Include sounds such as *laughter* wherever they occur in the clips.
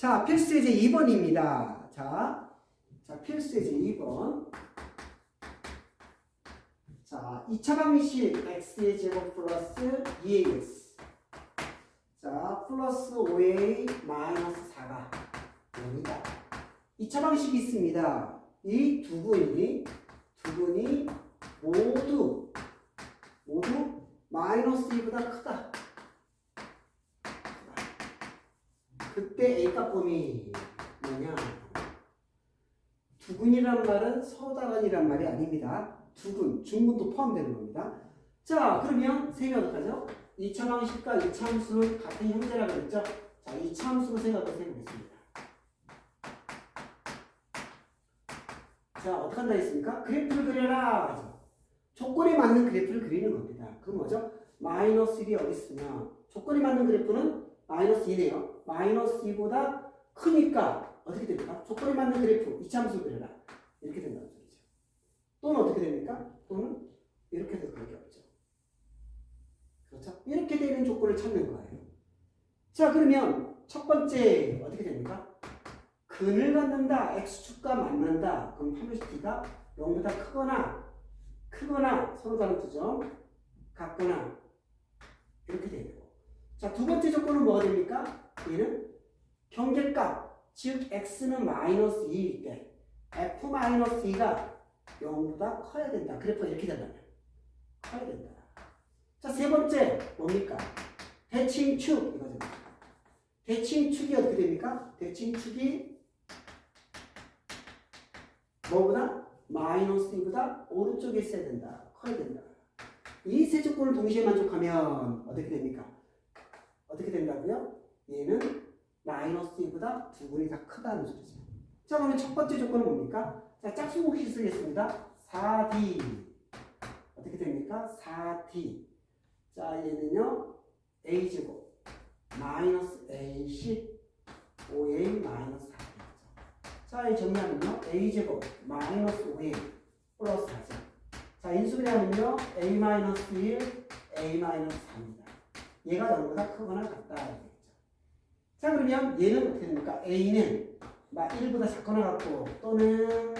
자, 필수 예제 2번입니다. 자, 자, 필수 예제 2번. 자, 2차 방식 x의 제곱 플러스 2ax. 자, 플러스 5a 마이너스 4가 0이다. 2차 방식이 있습니다. 이 두 분이, 두 분이 모두, 모두 마이너스 2보다 크다. 그때 A값 범위 뭐냐? 두근이란 말은 서로 다른이란 말이 아닙니다. 두근, 중근도 포함되는 겁니다. 자, 그러면 세면 어떡하죠? 2차 방식과 2차 함수는 같은 형태라고 그랬죠? 자, 2차 함수로 생각을 해보겠습니다. 자, 어떻게 한다 했습니까? 그래프를 그려라! 하죠. 조건에 맞는 그래프를 그리는 겁니다. 그 뭐죠? 마이너스 1이 어디 있으면 조건에 맞는 그래프는 마이너스 2네요. 마이너스 2보다 크니까 어떻게 됩니까? 조건에 맞는 그래프 2차 함수를 그려라. 이렇게 된다는 소리죠. 또는 어떻게 됩니까? 또는 이렇게 돼서 그렇게 없죠. 그렇죠? 이렇게 되는 조건을 찾는 거예요. 자, 그러면 첫 번째 어떻게 됩니까? 근을 갖는다, x축과 만난다. 그럼 파멸시티가 0보다 크거나 크거나 서로 다른 두점 같거나 이렇게 되고. 자, 두 번째 조건은 뭐가 됩니까? 얘는 경계값, 즉 x는 마이너스 2일 때 f 마이너스 2가 0보다 커야 된다. 그래프가 이렇게 된다면 커야 된다. 자, 세 번째 뭡니까? 대칭축 이거죠. 대칭축이 어떻게 됩니까? 대칭축이 뭐보다 마이너스 2보다 오른쪽에 있어야 된다. 커야 된다. 이 세 조건을 동시에 만족하면 어떻게 됩니까? 어떻게 된다고요? 얘는 마이너스 2보다 두 분이 다 크다는 소리죠. 자, 그러면 첫 번째 조건은 뭡니까? 자, 짝수 공식 쓰겠습니다. 4D. 어떻게 됩니까? 4D. 자, 얘는요, A제곱, 마이너스 AC, 5A 마이너스 4죠. 자, 이 정리하면요, A제곱, 마이너스 5A, 플러스 4죠. 자, 인수분해하면요, A 마이너스 1, A 마이너스 4입니다. 얘가 0보다 크거나 같다. 자, 그러면 얘는 어떻게 됩니까? A는 1보다 작거나 같고, 또는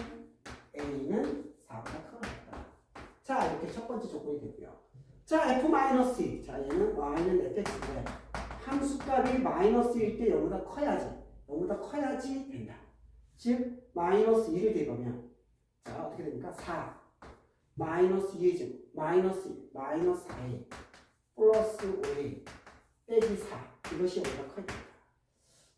A는 4보다 크거나 같다. 자, 이렇게 첫 번째 조건이 되고요. 자, f 마이너스 2. 자, 얘는 y는 fx인데 함수값이 마이너스일 때 0보다 커야지. 0보다 커야지 된다. 즉, 마이너스 2를 대보면 자, 어떻게 됩니까? 4. 마이너스 2의 제곱, 마이너스 2, 마이너스 4a, 플러스 5a, 빼기 4. 이것이 0보다 커야 됩니다.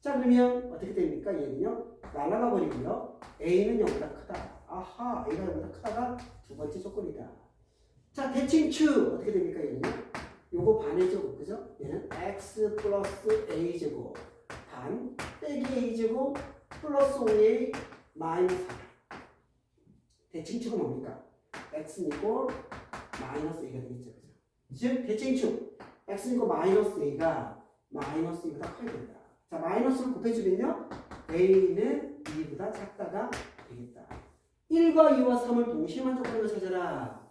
자, 그러면 어떻게 됩니까? 얘는요, 날아가 버리고요. a는 0보다 크다. 아하, a가 0보다 크다가 두 번째 조건이다. 자, 대칭축 어떻게 됩니까? 얘는요? 요거 반의 제곱, 그죠? 얘는 x 플러스 a 제곱 반 빼기 a 제곱 플러스 5a 마이너스 4. 대칭축은 뭡니까? x는 이고 마이너스 a가 되겠죠, 그죠? 즉, 대칭축 x는 이고 마이너스 a가 마이너스 2보다 커야 된다. 자, 마이너스를 곱해주면요, a는 2보다 작다가 되겠다. 1과 2와 3을 동시에 만족하는 걸 찾아라.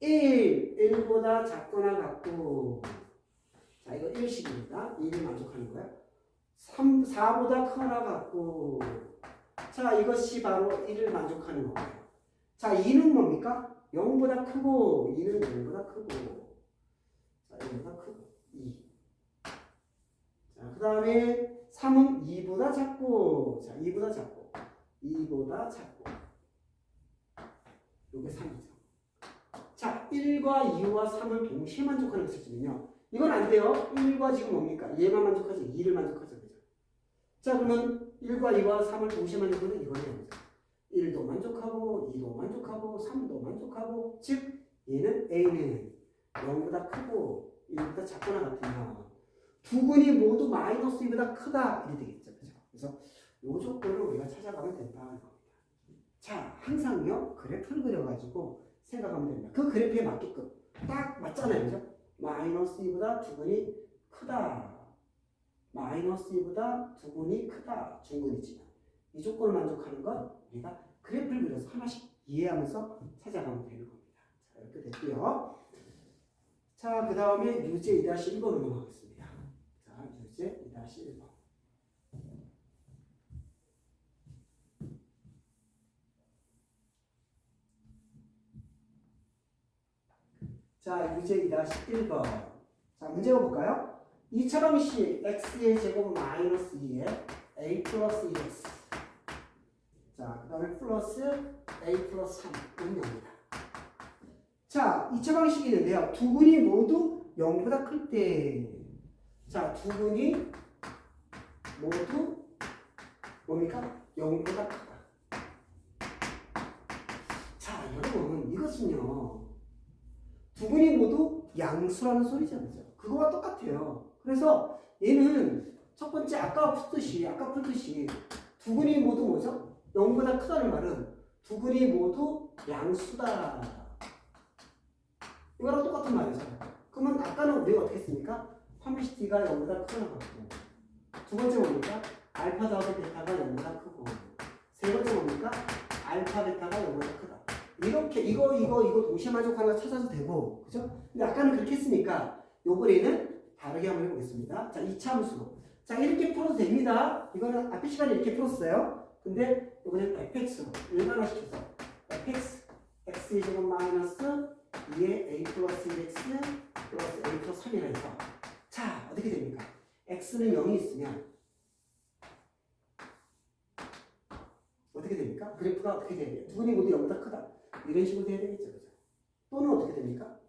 1, 1보다 작거나 같고 자 이거 1식입니다. 1을 만족하는 거야. 3, 4보다 크거나 같고 자 이것이 바로 1을 만족하는 거예요. 자 2는 뭡니까? 0보다 크고 2는 0보다 크고 자 0보다 크고 2. 자 그 다음에 3은 2보다 작고 자 2보다 작고 2보다 작고 요게 3이죠. 자, 1과 2와 3을 동시에 만족하는 주면요. 이건 안 돼요. 1과 지금 뭡니까? 얘만 만족하죠. 2를 만족하죠. 그죠? 자, 그러면 1과 2와 3을 동시에 만족하는 이거네요. 1도 만족하고, 2도 만족하고, 3도 만족하고, 즉, 얘는 A는 0보다 크고, 1보다 작거나 같으면 두 근이 모두 마이너스 2보다 크다. 이렇게 되겠죠. 그죠? 그래서 요 조건을 우리가 찾아가면 된다는 겁니다. 자, 항상요, 그래프를 그려가지고 생각하면 됩니다. 그 그래프에 맞게끔 딱 맞잖아요. 그죠? 마이너스 2보다 두근이 크다. 마이너스 2보다 두근이 크다. 중근이지만. 이 조건을 만족하는 건 우리가 그래프를 그려서 하나씩 이해하면서 찾아가면 되는 겁니다. 자, 이렇게 됐고요. 자, 그 다음에 유제 2-1번으로 넘어가겠습니다. 숙제 2-1번. 자, 유제 2-1번. 자, 문제 볼까요? 이처럼 시 x의 제곱 마이너스 2에 a 플러스 2x 자, 그 다음에 플러스 a 플러스 3 됩니다. 자, 이차 방식이 있는데요. 두 분이 모두 0보다 클 때 자, 두 분이 모두 뭡니까? 0보다 크다. 자, 여러분, 이것은요. 두 분이 모두 양수라는. 그죠? 그거와 똑같아요. 그래서 얘는 첫 번째 아까 풀듯이, 아까 풀듯이 두 분이 모두 뭐죠? 0보다 크다는 말은 두 분이 모두 양수다. 이거랑 똑같은 말이죠. 그러면 아까는 우리가 어떻게 했습니까? 파미시티가 0보다 크다는 거고 두 번째 뭡니까? 알파 더하기 베타가 0보다 크고 세 번째 뭡니까? 알파 베타가 0보다 크다. 이렇게 이거 이거 이거 동시에 만족하는 거 찾아도 되고 그죠? 근데 아까는 그렇게 했으니까 요번에는 다르게 한번 해보겠습니다. 자, 이차 함수. 자, 이렇게 풀어도 됩니다. 이거는 앞에 시간에 이렇게 풀었어요. 근데 이번엔 fx로 일반화시켜서 fx x 제곱 마이너스 2의 a 플러스 1x 플러스 a 플러스 3이라 해서 자, 어떻게 됩니까? x는 0이 있으면 어떻게 됩니까? 그래프가 어떻게 돼야 돼요? 두 분이 모두 0보다 크다. 이런 식으로 돼야 되겠죠. 그죠? 또는 어떻게 됩니까?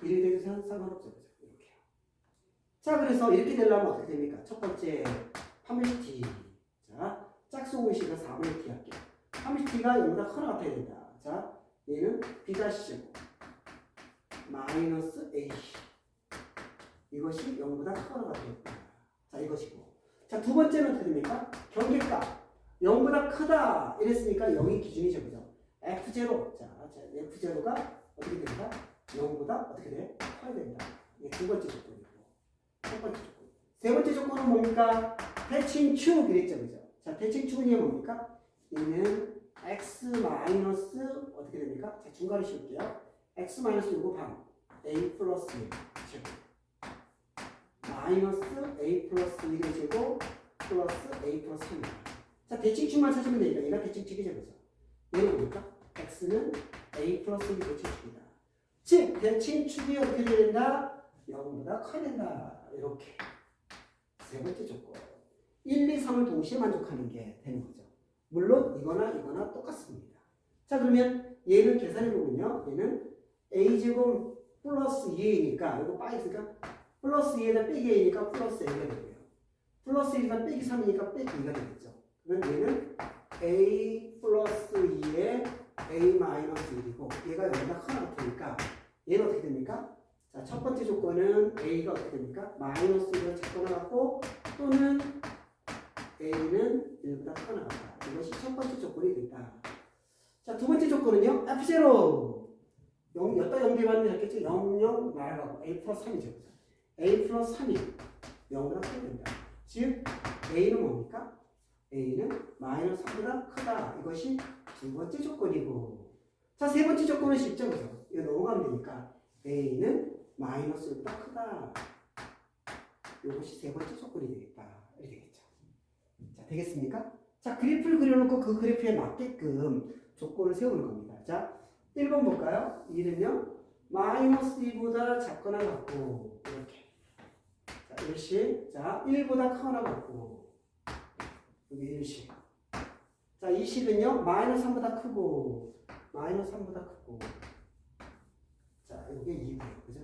이렇게 돼도 상- 상관없죠. 그죠? 이렇게요. 자, 그래서 이렇게 되려면 어떻게 됩니까? 첫 번째, 파밀티. 자, 짝수 공식은 4분의 t 할게요. 파밀티가 0보다 커나 같아야 된다. 자, 얘는 b 마이너스 a 이것이 0보다 커나 같아야 된다. 자, 이것이고. 자, 두 번째는 됩니까? 경계값. 0보다 크다. 이랬으니까 0이 기준이죠. 그죠? F0. 자, 자, F0가 어떻게 된다? 0보다 어떻게 돼? 커야 된다. 이게 두 번째 조건이고. 첫 번째 조건. 세 번째 조건은 뭡니까? 대칭 축 이랬죠. 그죠? 자, 대칭 축은 뭡니까? 얘는 x 마이너스 어떻게 됩니까? 자, 중간에 씌울게요. x 마이너스 요거 반. a 플러스 1 제곱. 마이너스 a 플러스 1의 제곱 플러스 a 플러스 3. 자, 대칭축만 찾으면 되니까 얘가 대칭축이죠. 그죠? 얘는 뭡니까? x는 a 플러스 1이 대칭축이다. 즉, 대칭축이 어떻게 돼야 된다? 0보다 커야 된다. 이렇게. 세 번째 조건. 1, 2, 3을 동시에 만족하는 게 되는 거죠. 물론 이거나 이거나 똑같습니다. 자, 그러면 얘는 계산해 보면요. 얘는 a제곱 플러스 2a니까 이거 빠있으니까 플러스 2에다 빼기 a니까 플러스 a가 되고요. 플러스 1에다 빼기 3이니까 빼기 2가 되겠죠. 그러면 얘는 a 플러스 2에 a 마이너스 1이고 얘가 여기다 하나 같으니까 얘는 어떻게 됩니까? 자, 첫 번째 조건은 a가 어떻게 됩니까? 마이너스 1을 작거나 같고 또는 a는 1보다 크거나 같다. 이것이 첫 번째 조건이 된다. 자, 두 번째 조건은요. f0 0, 여기다 연결하면 되겠죠? 0, 0 날아가고 a 플러스 3이죠. A 플러스 3이 0보다 크게 된다. 즉 a는 뭡니까? a는 마이너스 3보다 크다. 이것이 두 번째 조건이고 자, 세 번째 조건은 쉽죠? 이거 넘어가면 되니까 a는 마이너스 1보다 크다. 이것이 세 번째 조건이 되겠다. 이렇게 되겠죠. 자, 되겠습니까? 자, 그래프를 그려놓고 그 그래프에 맞게끔 조건을 세우는 겁니다. 자, 1번 볼까요? 1은요, 마이너스 2보다 작거나 같고. 자, 1씩. 자, 1보다 크거나 같고, 여기 1씩. 자, 2식은요, 마이너스 3보다 크고, 마이너스 3보다 크고. 자, 이게 2고요. 그죠?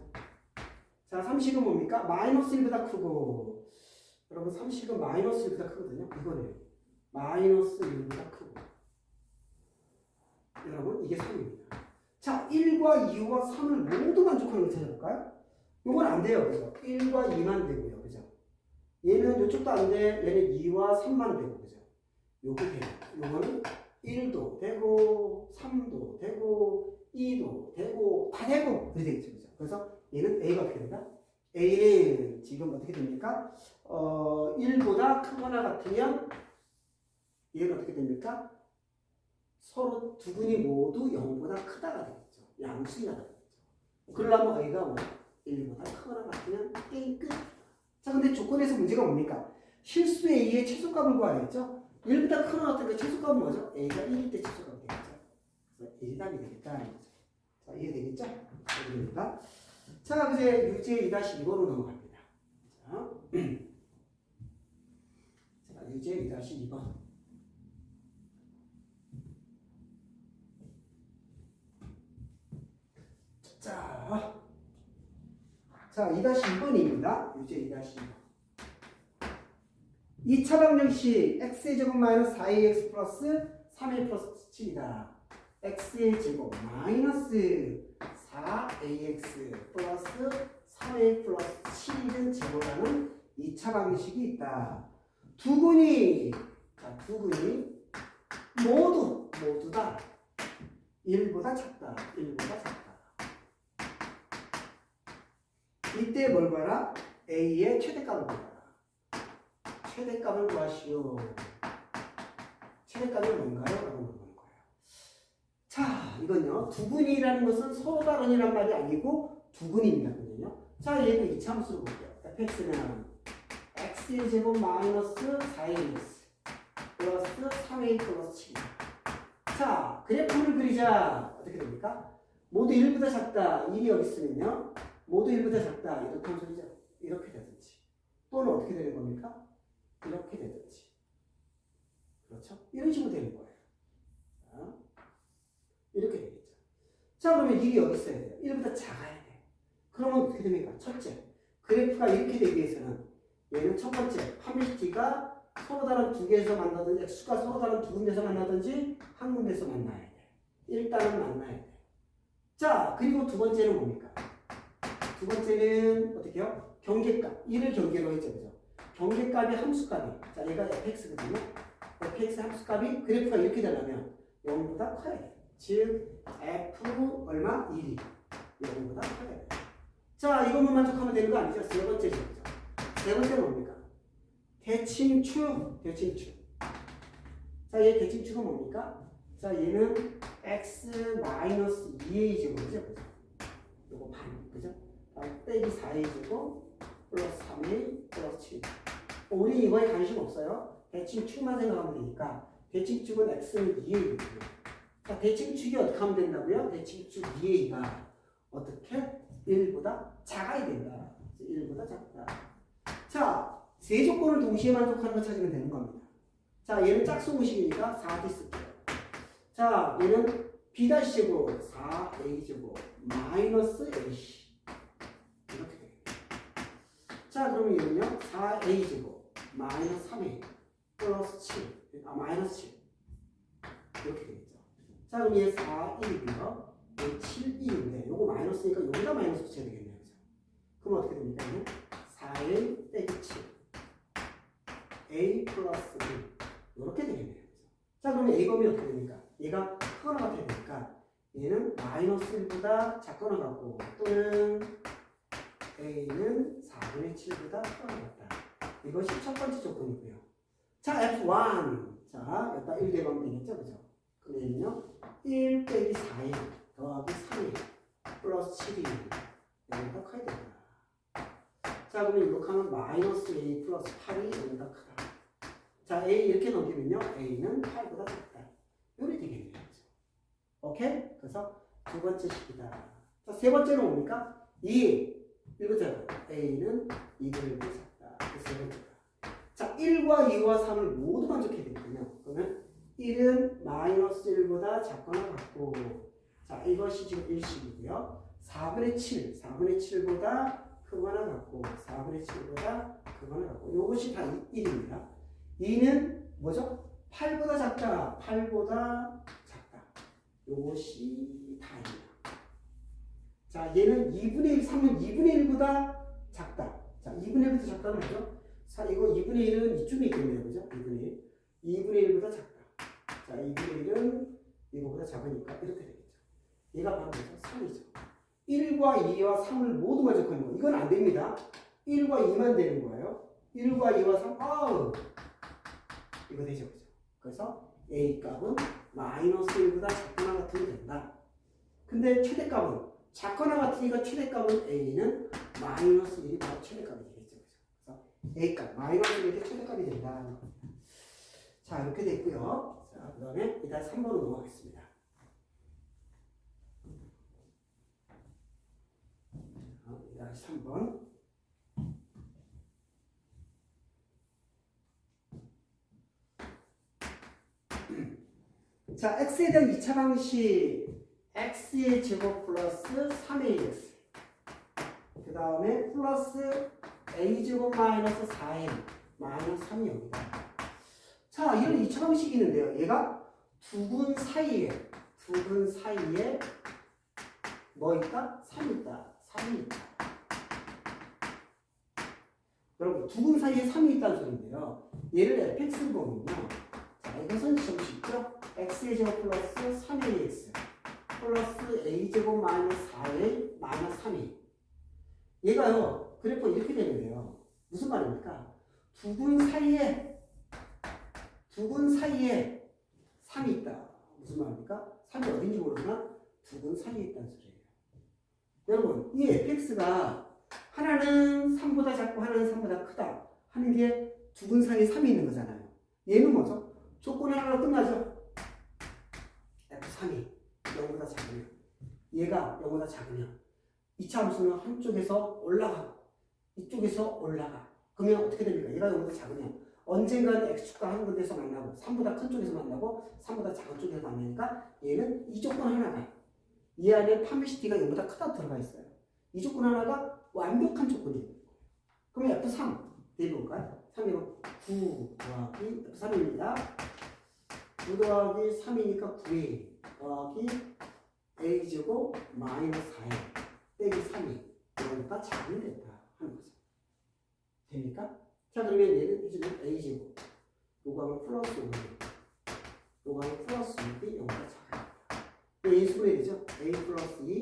자, 3식은 뭡니까? 마이너스 1보다 크고, 여러분 3식은 마이너스 1보다 크거든요. 이거는 마이너스 1보다 크고. 여러분 이게 3입니다. 자, 1과 2와 3을 모두 만족하는 걸 찾아볼까요? 이건 안 돼요. 그죠? 1과 2만 되고요. 그죠? 얘는 이쪽도 안 돼. 얘는 2와 3만 되고. 그죠? 요거 돼요. 요거는 1도 되고 3도 되고 2도 되고 다 되고 그렇게 되겠죠. 그죠? 그래서 얘는 A가 어떻게 된다? A는 지금 어떻게 됩니까? 어, 1보다 크거나 같으면 얘는 어떻게 됩니까? 서로 두 분이 모두 0보다 크다가 되겠죠. 양수가 되겠죠. 그러려면 A가 뭐 1보다 크거나 같으면 게임 끝. 자, 근데 조건에서 문제가 뭡니까? 실수 A의 최소값을 구하야겠죠? 1보다 크거나 같으니까 최소값은 뭐죠? A가 1일 때 최소값이 되겠죠. 그래서 1답이 되겠다는 거죠. 자, 이해되겠죠? 이해됩니다. 자, 이제 유제 2-2번으로 넘어갑니다. 자, *clears throat* 자 유제 2-2번. 자, 자 2-2번입니다. 유제 2-2번. 2차 방정식 x의 제곱 마이너스 4ax 플러스 3a 플러스 7이다. x의 제곱 마이너스 4ax 플러스 3a 플러스 7은 제곱하는 2차 방식이 있다. 두 군이 자, 두 군이 모두 모두 다 1보다 작다. 1보다 작다. 이때 뭘 봐라? a의 최대값을 봐라. 최대값을 구하시오. 최대값이 뭔가요? 라고 물어보는 거예요. 자, 이건요. 두근이라는 것은 서로 다른이란 말이 아니고 두근입니다. 자, 얘도 이차함수로 볼게요. fx는 x의 제곱 마이너스 4ax 플러스 3a 플러스 7. 자, 그래프를 그리자. 어떻게 됩니까? 모두 1보다 작다. 1이 여기 있으면요. 모두 1보다 작다. 이렇게 소리죠. 이렇게 되든지. 또는 어떻게 되는 겁니까? 이렇게 되든지. 그렇죠? 이런 식으로 되는 거예요. 자, 이렇게 되겠죠. 자, 그러면 1이 여기 있어야 돼요. 1보다 작아야 돼. 그러면 어떻게 됩니까? 첫째, 그래프가 이렇게 되기 위해서는 얘는 첫 번째, 파밀티가 서로 다른 두 개에서 만나든지, x가 서로 다른 두 군데서 만나든지, 한 군데서 만나야 돼. 일단은 만나야 돼. 자, 그리고 두 번째는 뭡니까? 두 번째는 어떻게 해요? 경계값. 1을 경계로 했죠. 그죠? 경계값이 함수값이. 자, 얘가 fx거든요. fx 함수값이 그래프가 이렇게 되려면 0보다 커야 돼. 즉, f 얼마? 1이 0보다 커야 돼. 자, 이것만 만족하면 되는 거 아니죠? 세 번째죠. 그죠? 세 번째는 뭡니까? 대칭축, 대칭축. 자, 얘 대칭축은 뭡니까? 자, 얘는 x 마이너스 2a 제곱이죠? 요거 반, 그죠? 빼기 4a 제곱 플러스 3a 플러스 7. 우리 이거에 관심 없어요. 대칭축만 생각하면 되니까 대칭축은 x는 2a거든요. 자, 대칭축이 어떻게 하면 된다고요? 대칭축 2a가 어떻게? 1보다 작아야 된다. 1보다 작다. 자, 세 조건을 동시에 만족하는 거 찾으면 되는 겁니다. 자, 얘는 짝수공식이니까 4D 쓸게요. 자, 얘는 B-제곱 4A제곱 마이너스 AC. 자, 그러면 얘는요 4A제곱 마이너스 3A 플러스 7 아, 마이너스 7 이렇게 되겠죠. 자, 그럼 얘 4, 1이고요. 얘 7, 1인데 요거 마이너스니까 여기다 마이너스 붙여야 되겠네요. 그죠? 그럼 어떻게 됩니까? 얘는 4A 빼기 7 A 플러스 1 이렇게 되겠네요. 자, 그러면 A범위 어떻게 됩니까? 얘가 같아야 되니까 얘는 마이너스 1보다 작거나 같고 또는 A는 4분의 7보다 크거나 같다. 이것이 첫 번째 조건이고요. 자, F1. 자, 여기다 1 대면 되겠죠? 그죠? 그러면요. 1 빼기 4에 더하기 3에 플러스 7이 여기다 커야 된다. 자, 그러면 이렇게 하면 마이너스 A 플러스 8이 여기다 크다. 자, A 이렇게 넘기면요. A는 8보다 작다. 이렇게 되겠네요. 오케이? 그래서 두 번째 식이다. 자, 세 번째는 뭡니까? 2. 이거죠. A는 2를 작다. 그세 번째다. 자, 1과 2와 3을 모두 만족해야 되거든요. 그러면 1은 마이너스 1보다 작거나 같고, 자, 이것이 지금 1식이고요. 4분의 7, 4분의 7보다 크거나 같고, 4분의 7보다 크거나 같고, 이것이 다 1입니다. 2는 뭐죠? 8보다 작다. 8보다 작다. 요것이 다입니다. 자, 얘는 2분의 1, 3은 2분의 1보다 작다. 자, 2분의 1보다 작다는 뭐죠? 자, 이거 2분의 1은 이쯤에 있겠네요. 그죠? 2분의 1. 2분의 1보다 작다. 자, 2분의 1은 이거보다 작으니까 이렇게 되겠죠. 얘가 바로 뭐죠? 3이죠. 1과 2와 3을 모두 만족하는 거. 이건 안 됩니다. 1과 2만 되는 거예요. 1과 2와 3, 아우! 이거 되죠. 그죠? 그래서 A 값은 마이너스 1보다 작거나 같으면 된다. 근데 최대값은 작거나 같으니까 최대값은 A는 마이너스 1이 바로 최대값이 되겠죠. 그래서 A 값 마이너스 1이 최대값이 된다. 자 이렇게 됐고요. 자 그다음에 이따 3번으로 넘어가겠습니다. 다시 3번. 자, x에 대한 2차 방식 x의 제곱 플러스 3의 1x 그 다음에 플러스 a제곱 마이너스 4m 마이너스 3이 여기다. 자 이런 2차 방식이 있는데요. 얘가 두 근 사이에 두 근 사이에 뭐 있다? 3 있다. 3이 있다. 여러분 두 근 사이에 3이 있다는 소리인데요. 얘를 fx로 보면요. 자 이것은 좀 쉽죠? x의 제곱 플러스 3ax 플러스 a제곱 마이너스 4a 마이너스 3a 얘가요 그래프 이렇게 되는데요. 무슨 말입니까? 두근 사이에 두근 사이에 3이 있다. 무슨 말입니까? 3이 어딘지 모르지만 두근 사이에 있다는 소리예요. 여러분 이 fx가 하나는 3보다 작고 하나는 3보다 크다 하는 게두근 사이에 3이 있는 거잖아요. 얘는 뭐죠? 조건 하나로 끝나죠? F3이. 0보다 작으면 얘가 0보다 작으면 이차 함수는 한쪽에서 올라가. 이쪽에서 올라가. 그러면 어떻게 됩니까? 얘가 0보다 작으면 언젠가는 x축과 한 군데서 만나고 3보다 큰 쪽에서 만나고 3보다 작은 쪽에서 만나니까 얘는 이 조건 하나가 이 안에 파미시티가 0보다 크다 들어가 있어요. 이 조건 하나가 완벽한 조건이에요. 그러면 F3 대볼까요? 3이면 9 더하기 F3입니다. 9 더하기 3이니까 9에 더하기 a제곱 마이너스 4에 빼기 3이 이거보다 작으면 된다 하는 거죠. 됩니까? 자 그러면 얘는 이제는 a제곱 요거 하면 플러스 5이 요거 하면 플러스 6이 0보다 작아요. 얘 수분이 되죠? a 플러스 2,